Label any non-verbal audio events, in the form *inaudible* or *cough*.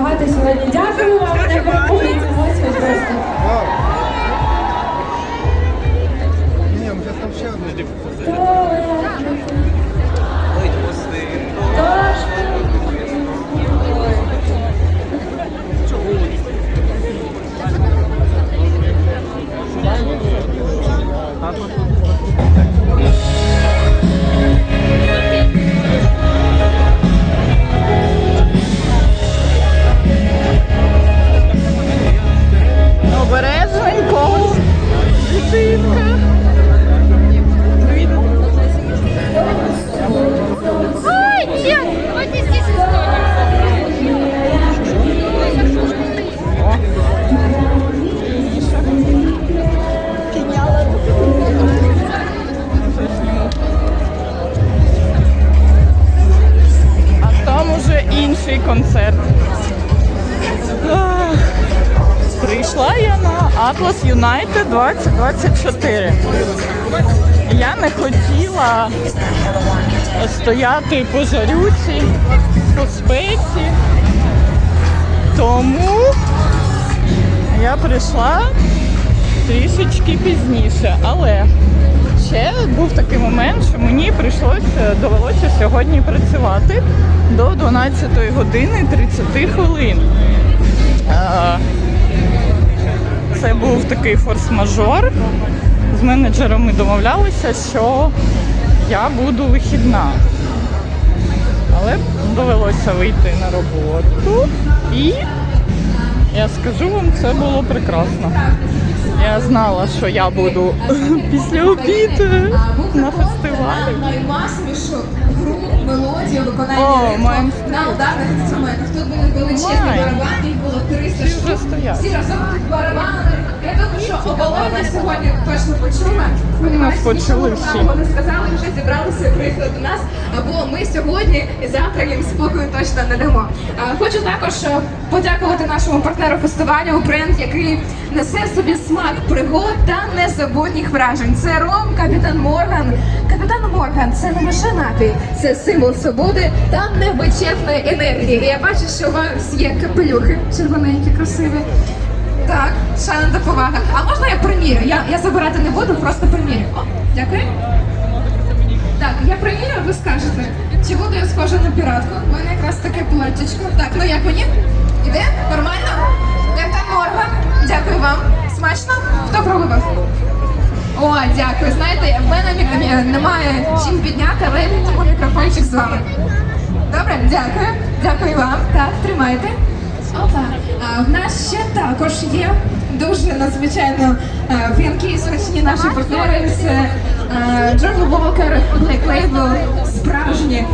багато сьогодні. Дякую вам, не переповніть емоції просто. Ні, ми зараз там ще одну. Обережненько. Уже інший концерт. Прийшла я на Atlas United 2024. Я не хотіла стояти по жарюці, по спеці. Тому я прийшла трішечки пізніше. Але ще був такий момент, що мені прийшлося довелося сьогодні працювати до 12 години 30 хвилин. Це був такий форс-мажор. З менеджером ми домовлялися, що я буду вихідна. Але довелося вийти на роботу і я скажу вам, це було прекрасно. Знала, що я буду *laughs* після обіду на фестивалі. Виконання на ударних інструментах. Тут були величезні барабани, їх було 300 Всі штук. Всі разом барабани. Я думаю, що оболоня сьогодні точно почула. нас почули всі. Вони сказали, вже зібралися, приїхали до нас. Бо ми сьогодні і завтра їм спокою точно не дамо. Хочу також е, подякувати нашому партнеру фестивалю, бренд, який несе в собі смак пригод та незабутніх вражень. Це Ром Капітан Морган. Капітан Морган це не лише напій, це символ свободи та невичерпної енергії. Я бачу, що у вас є капелюхи червоненькі, красиві. Так, шана повага. А можна я примірю? Я, я забирати не буду, просто примірю. О, дякую. Так, я примірю, ви скажете, чи буду я схожа на піратку? У мене якраз таке платтячко. Так, ну як мені? Іде? Нормально? Дякую. Знаєте, в мене немає чим підняти, але тому мікрофончик з вами. Добре, дякую. Дякую вам. Так, тримайте. Опа. А в нас ще також є дуже надзвичайно е, п'янкі і смачні наші партнери. Це е, Джордж Волкер, Black Label, справжні